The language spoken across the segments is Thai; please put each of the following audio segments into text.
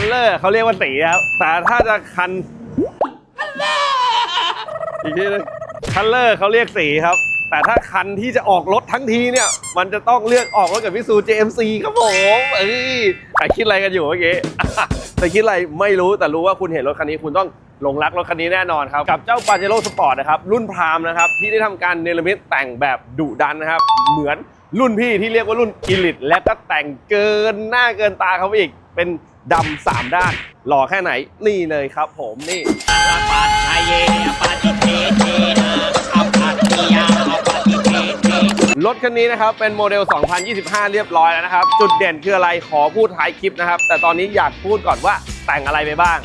คันเลอร์เขาเรียกว่าสีครับ แต่ถ้าจะคันอีกทีนึงคันเลอร์เขาเรียกสีครับ แต่ถ้าคันที่จะออกรถทั้งทีเนี่ย มันจะต้องเลือกออกรถกับมิซู JMC ครับผมเอ้ยแต่คิดอะไรกันอยู่เมื่อกี้แต่คิดอะไรไม่รู้แต่รู้ว่าคุณเห็นรถคันนี้คุณต้องหลงรักรถคันนี้แน่นอนครับ กับเจ้าปาเจโร่สปอร์ตนะครับ รุ่นพรามนะครับ ที่ได้ทำการเนรมิตแต่งแบบดุดันนะครับ เหมือนรุ่นพี่ที่เรียกว่ารุ่นอิลิทและก็แต่งเกินหน้าเกินตาเขาไปอีกเป็น ดำสามด้านหล่อแค่ไหนนี่เลยครับผมนี่ปาชายปาติเทเทนะอปาติยาปาิเทเทรถคันนี้นะครับเป็นโมเดล 2025 เรียบร้อยแล้วนะครับ จุดเด่นคืออะไรขอพูดท้ายคลิปนะครับ แต่ตอนนี้อยากพูดก่อนว่าแต่งอะไรไปบ้าง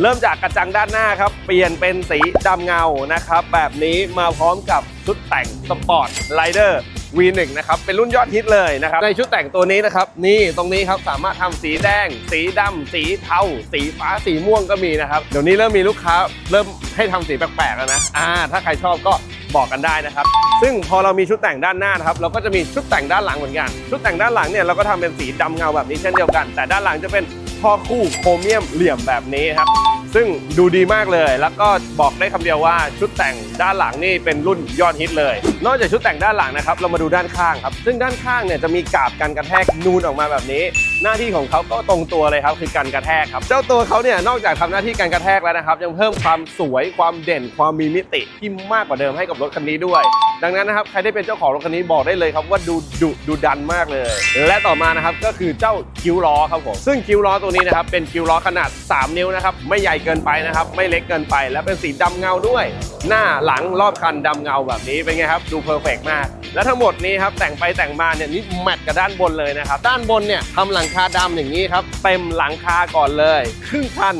เริ่มจากกระจังด้านหน้าครับ เปลี่ยนเป็นสีดำเงานะครับ แบบนี้มาพร้อมกับชุดแต่งสปอร์ตไลเดอร์ V1 นะครับ เป็นรุ่นยอดฮิตเลยนะครับ ในชุดแต่งตัวนี้นะครับ นี่ตรงนี้ครับสามารถทำสีแดง สีดำสีเทา สีฟ้า สีม่วงก็มีนะครับ เดี๋ยวนี้เริ่มมีลูกค้า เริ่มให้ทำสีแปลกๆแล้วนะ อ่า ถ้าใครชอบก็บอกกันได้นะครับ ซึ่งพอเรามีชุดแต่งด้านหน้านะครับ เราก็จะมีชุดแต่งด้านหลังเหมือนกัน ชุดแต่งด้านหลังเนี่ยเราก็ทำเป็นสีดำเงาแบบนี้เช่นเดียวกัน แต่ด้านหลังจะเป็นท่อคู่โครเมียมเหลี่ยมแบบนี้ครับ ซึ่งดูดีมากเลย แล้วก็บอกได้คำเดียวว่าชุดแต่งด้านหลังนี่เป็นรุ่นยอดฮิตเลย นอกจากชุดแต่งด้านหลังนะครับ เรามาดูด้านข้างครับ ซึ่งด้านข้างเนี่ยจะมีกาบกันกระแทกนูนออกมาแบบนี้ หน้าที่ของเขาก็ตรงตัวเลยครับคือการกระแทกครับ เจ้าตัวเขาเนี่ยนอกจากทำหน้าที่การกระแทกแล้วนะครับ ยังเพิ่มความสวยความเด่นความมีมิติที่มากกว่าเดิมให้กับรถคันนี้ด้วย ดังนั้นนะครับใครได้เป็นเจ้าของรถคันนี้บอกได้เลยครับว่าดูดุดูดันมากเลย และต่อมานะครับก็คือเจ้าคิ้วล้อครับผมซึ่งคิ้วล้อตัวนี้นะครับเป็นคิ้วล้อขนาด 3 นิ้วนะครับไม่ใหญ่เกินไปนะครับไม่เล็กเกินไป และเป็นสีดำเงาด้วย หน้าหลังรอบคันดำเงาแบบนี้เป็นไงครับดูเพอร์เฟกมาก และทั้งหมดนี้ครับแต่งไปแต่งมาเนี่ยนี่แมทกับด้านบนเลยนะครับด้านบนเนี่ยทำหลังคาดำอย่างนี้ครับ เต็มหลังคาก่อนเลย ครึ่งคัน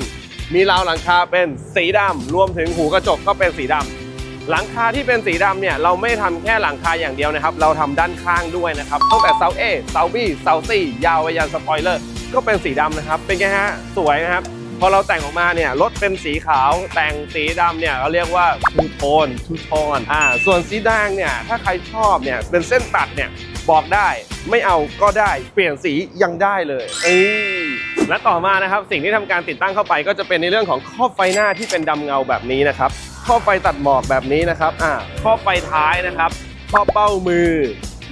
มีราวหลังคาเป็นสีดำรวมถึงหูกระจกก็เป็นสีดำหลังคาที่เป็นสีดำเนี่ยเราไม่ทำแค่หลังคาอย่างเดียวนะครับ เราทำด้านข้างด้วยนะครับตั้งแต่เสาเอเสาบีเสา C ยาวไปยันสปอยเลอร์ก็เป็นสีดำนะครับ เป็นไงฮะสวยนะครับ พอเราแต่งออกมาเนี่ยรถเป็นสีขาวแต่งสีดำเนี่ยเราเรียกว่าทูโทนทูโทนอ่าส่วนสีแดงเนี่ยถ้าใครชอบเนี่ยเป็นเส้นตัดเนี่ยบอกได้ไม่เอาก็ได้เปลี่ยนสียังได้เลยเอ้ยและต่อมานะครับสิ่งที่ทำการติดตั้งเข้าไป ก็จะเป็นในเรื่องของครอบไฟหน้าที่เป็นดำเงาแบบนี้นะครับครอบไฟตัดหมอกแบบนี้นะครับอ่าครอบไฟท้ายนะครับครอบเบ้ามือ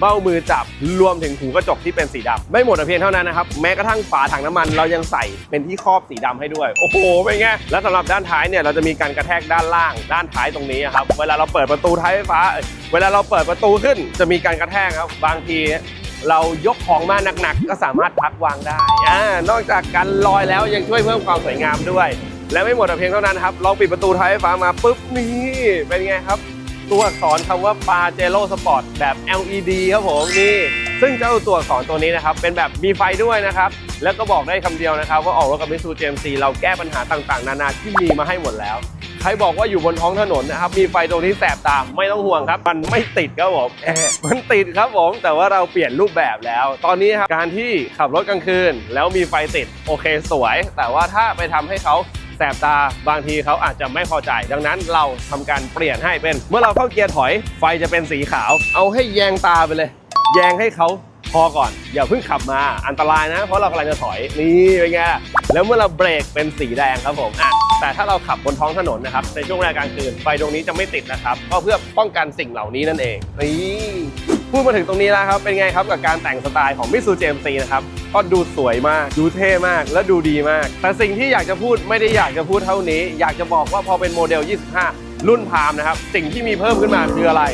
เบ้ามือจับรวมถึงหูกระจกที่เป็นสีดำไม่หมดแต่เพียงเท่านั้นนะครับ แม้กระทั่งฝาถังน้ำมันเรายังใส่เป็นที่ครอบสีดำให้ด้วย โอ้โหเป็นไงและสำหรับด้านท้ายเนี่ยเราจะมีการกระแทกด้านล่าง ด้านท้ายตรงนี้ครับเวลาเราเปิดประตูท้ายไฟฟ้า เวลาเราเปิดประตูขึ้น จะมีการกระแทกครับบางทีเรายกของมาหนักๆ ก็สามารถพักวางได้อ่านอกจากการลอยแล้วยังช่วยเพิ่มความสวยงามด้วย และไม่หมดแต่เพียงเท่านั้นครับ ลองปิดประตูท้ายไฟฟ้ามาปุ๊บนี่เป็นไงครับ ตัวอักษรคำว่าปาเจโ o สปอร์ตแบบ LED ครับผมนี่ซึ่งเจ้าตัวอักษรตัวนี้นะครับ เป็นแบบมีไฟด้วยนะครับ แล้วก็บอกได้คำเดียวนะครับ ว่าออกรถกับมิซูเจมซีเราแก้ปัญหาต่างๆ นานาที่มีมาให้หมดแล้ว ใครบอกว่าอยู่บนท้องถนนนะครับ มีไฟตรงนี้แสบตาไม่ต้องห่วงครับ มันไม่ติดครับผมมันติดครับผม แต่ว่าเราเปลี่ยนรูปแบบแล้ว ตอนนี้ครับการที่ขับรถกลางคืน แล้วมีไฟติดโอเคสวย แต่ว่าถ้าไปทำให้เขา แสบตาบางทีเขาอาจจะไม่พอใจ ดังนั้นเราทำการเปลี่ยนให้เป็น เมื่อเราเข้าเกียร์ถอยไฟจะเป็นสีขาว เอาให้แยงตาไปเลย แยงให้เขาพอก่อน อย่าเพิ่งขับมาอันตรายนะ เพราะเรากำลังจะถอยนี่เป็นไงแล้วเมื่อเราเบรกเป็นสีแดงครับผมอะแต่ถ้าเราขับบนท้องถนนนะครับในช่วงเวลากลางคืนไฟตรงนี้จะไม่ติดนะครับ ก็เพื่อป้องกันสิ่งเหล่านี้นั่นเองนี่พูดมาถึงตรงนี้แล้วครับเป็นไงครับกับการแต่งสไตล์ของมิซูเจมซีนะครับ ก็ดูสวยมาก ดูเท่มากและดูดีมาก แต่สิ่งที่อยากจะพูดไม่ได้อยากจะพูดเท่านี้ อยากจะบอกว่าพอเป็นโมเดล 25 รุ่นพามนะครับ สิ่งที่มีเพิ่มขึ้นมาคืออะไร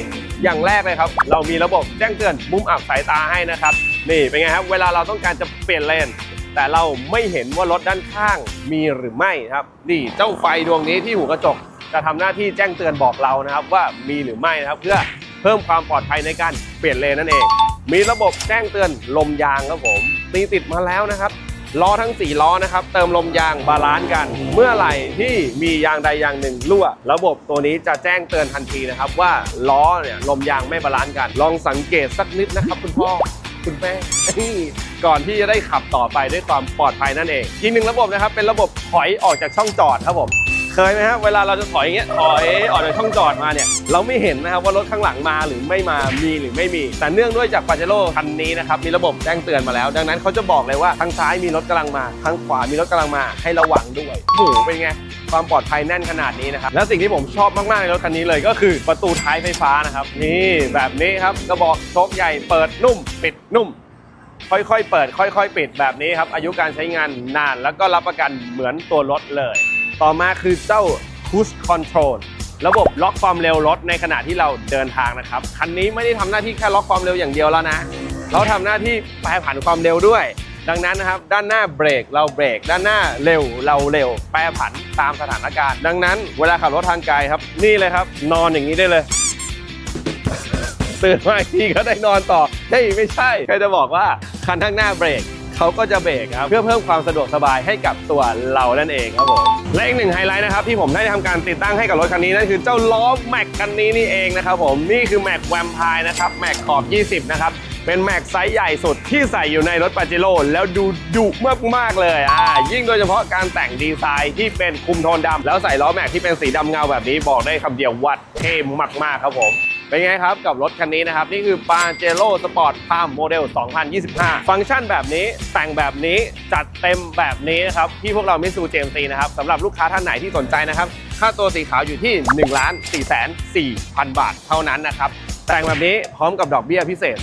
อย่างแรกเลยครับ เรามีระบบแจ้งเตือนมุมอับสายตาให้นะครับ นี่เป็นไงครับ เวลาเราต้องการจะเปลี่ยนเลนแต่เราไม่เห็นว่ารถด้านข้างมีหรือไม่ครับนี่เจ้าไฟดวงนี้ที่หูกระจกจะทำหน้าที่แจ้งเตือนบอกเรานะครับว่ามีหรือไม่นะครับ เพื่อเพิ่มความปลอดภัยในการเปลี่ยนเลนนั่นเอง มีระบบแจ้งเตือนลมยางครับผม ตีติดมาแล้วนะครับล้อทั้ง 4 ล้อนะครับ เติมลมยางบาลานซ์กัน เมื่อไหร่ที่มียางใดยางหนึ่งรั่ว ระบบตัวนี้จะแจ้งเตือนทันทีนะครับ ว่าล้อเนี่ยลมยางไม่บาลานซ์กัน ลองสังเกตสักนิดนะครับ คุณพ่อคุณแม่ก่อนที่จะได้ขับต่อไปด้วยความปลอดภัยนั่นเองอีกหนึ่งระบบนะครับ เป็นระบบถอยออกจากช่องจอดครับผม เคยไหมฮะเวลาเราจะถอยอย่างเงี้ยถอยออกจากช่องจอดมาเนี่ยเราไม่เห็นนะครับว่ารถข้างหลังมาหรือไม่มามีหรือไม่มี แต่เนื่องด้วยจากปาเจโร่คันนี้นะครับมีระบบแจ้งเตือนมาแล้ว ดังนั้นเขาจะบอกเลยว่าทางซ้ายมีรถกำลังมาทางขวามีรถกำลังมาให้ระวังด้วยโอ้โหเป็นไงความปลอดภัยแน่นขนาดนี้นะครับและสิ่งที่ผมชอบมากๆในรถคันนี้เลยก็คือประตูท้ายไฟฟ้านะครับนี่แบบนี้ครับกระบอกโชคใหญ่เปิดนุ่ม ปิดนุ่มค่อยๆ เปิด ค่อย ๆ ปิดแบบนี้ครับ อายุการใช้งานนานแล้วก็รับประกันเหมือนตัวรถเลย ต่อมาคือเจ้า Cruise Control ระบบล็อกความเร็วรถในขณะที่เราเดินทางนะครับ คันนี้ไม่ได้ทำหน้าที่แค่ล็อกความเร็วอย่างเดียวแล้วนะ เราทำหน้าที่แปรผันความเร็วด้วย ดังนั้นนะครับ ด้านหน้าเบรกเราเบรก ด้านหน้าเร็วเราเร็ว แปรผันตามสถานการณ์ ดังนั้นเวลาขับรถทางไกลครับ นี่เลยครับ นอนอย่างนี้ได้เลย ตื่นมาอีกทีก็ได้นอนต่อเฮ้ยไม่ใช่แค่จะบอกว่าคันข้างหน้าเบรก เขาก็จะเบรกครับเพื่อเพิ่มความสะดวกสบายให้กับตัวเรานั่นเองครับผมและอีกหนึ่งไฮไลท์นะครับที่ผมได้ทำการติดตั้งให้กับรถคันนี้นั่นคือเจ้าล้อแม็กคันนี้นี่เองนะครับผมนี่คือแม็กแวมไพร์นะครับแม็กขอบ 20 นะครับเป็นแม็กไซส์ใหญ่สุดที่ใส่อยู่ในรถปาเจโร่แล้วดูดุมากๆเลยอ่ายิ่งโดยเฉพาะการแต่งดีไซน์ที่เป็นคุมโทนดำแล้วใส่ล้อแม็กที่เป็นสีดำเงาแบบนี้บอกได้คำเดียววัดเท่มากๆครับผม เป็นไงครับกับรถคันนี้นะครับ นี่คือ p a j e r o Sport Palm Model 2025 ฟังก์ชันแบบนี้แต่งแบบนี้จัดเต็มแบบนี้นะครับ ที่พวกเรามิสูเจมซีนะครับสำหรับลูกค้าท่านไหนที่สนใจนะครับ ค่าตัวสีขาวอยู่ที่1ล้าน4แสน4พันบาทเท่านั้นนะครับแต่งแบบนี้พร้อมกับดอกเบี้ยพิเศษ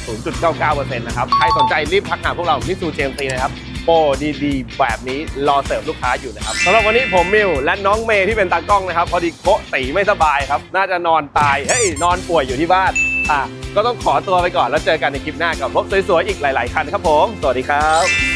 0.99%นะครับ ใครสนใจรีบทักหาพวกเรามิสูเจมซีนะครับ โปรดีๆ แบบนี้รอเสิร์ฟลูกค้าอยู่นะครับสำหรับวันนี้ผมมิวและน้องเมย์ที่เป็นตากล้องนะครับพอดีโกะตีไม่สบายครับ น่าจะนอนตายเฮ้ยนอนป่วยอยู่ที่บ้านอะก็ต้องขอตัวไปก่อนแล้วเจอกันในคลิปหน้ากับรถสวยๆอีกหลาย ๆ คันครับผม สวัสดีครับ